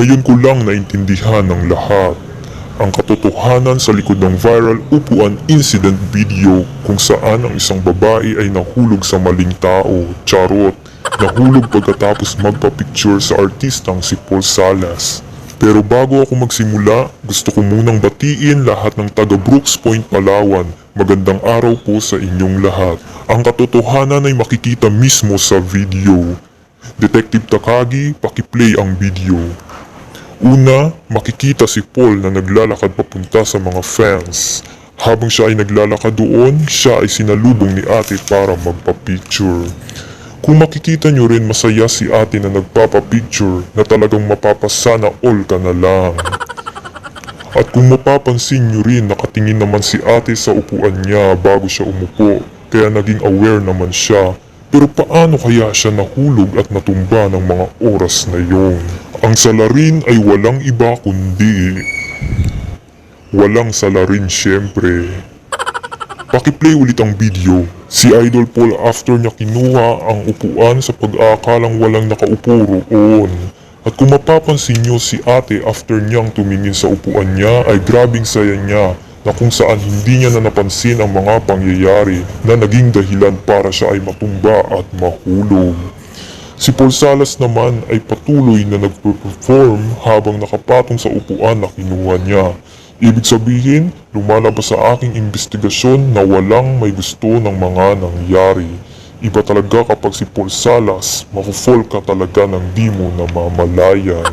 Ngayon ko lang naintindihan ng lahat ang katotohanan sa likod ng viral upuan incident video kung saan ang isang babae ay nahulog sa maling tao, charot, nahulog pagkatapos magpa-picture sa artistang si Paul Salas. Pero bago ako magsimula, gusto ko munang batiin lahat ng taga Brooks Point, Palawan. Magandang araw po sa inyong lahat. Ang katotohanan ay makikita mismo sa video. Detective Takagi, pakiplay ang video. Una, makikita si Paul na naglalakad papunta sa mga fans. Habang siya ay naglalakad doon, siya ay sinalubong ni ate para magpa-picture. Kung makikita nyo rin masaya si ate na nagpapapicture na talagang mapapasana all ka na lang. At kung mapapansin nyo rin nakatingin naman si ate sa upuan niya bago siya umupo kaya naging aware naman siya. Pero paano kaya siya nahulog at natumba ng mga oras na yon? Ang salarin ay walang iba kundi... Walang salarin syempre. Pakiplay ulit ang video. Si Idol Paul after niya kinuha ang upuan sa pag-aakalang walang nakaupo roon. At kung mapapansin nyo si ate after niyang tumingin sa upuan niya ay grabing saya niya na kung saan hindi niya na napansin ang mga pangyayari na naging dahilan para siya ay matumba at mahulog. Si Paul Salas naman ay patuloy na nagpe-perform habang nakapatong sa upuan na kinuha niya. Ibig sabihin, lumalabas sa aking investigasyon na walang may gusto ng mga nangyari. Iba talaga kapag si Paul Salas, mafo-fall ka talaga ng di mo namamalayan.